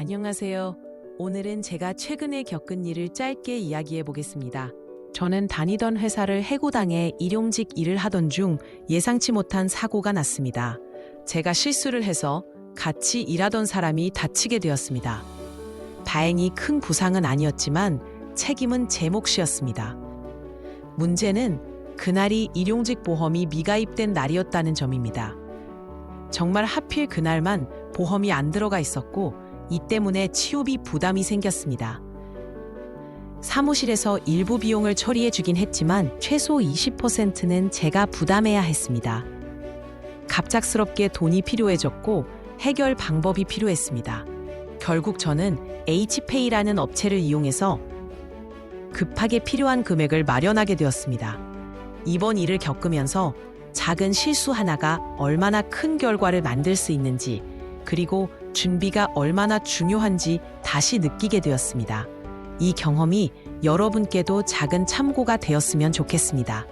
안녕하세요. 오늘은 제가 최근에 겪은 일을 짧게 이야기해 보겠습니다. 저는 다니던 회사를 해고당해 일용직 일을 하던 중 예상치 못한 사고가 났습니다. 제가 실수를 해서 같이 일하던 사람이 다치게 되었습니다. 다행히 큰 부상은 아니었지만 책임은 제 몫이었습니다. 문제는 그날이 일용직 보험이 미가입된 날이었다는 점입니다. 정말 하필 그날만 보험이 안 들어가 있었고 이 때문에 치료비 부담이 생겼습니다. 사무실에서 일부 비용을 처리해 주긴 했지만 최소 20%는 제가 부담해야 했습니다. 갑작스럽게 돈이 필요해졌고 해결 방법이 필요했습니다. 결국 저는 H페이라는 업체를 이용해서 급하게 필요한 금액을 마련하게 되었습니다. 이번 일을 겪으면서 작은 실수 하나가 얼마나 큰 결과를 만들 수 있는지 그리고 준비가 얼마나 중요한지 다시 느끼게 되었습니다. 이 경험이 여러분께도 작은 참고가 되었으면 좋겠습니다.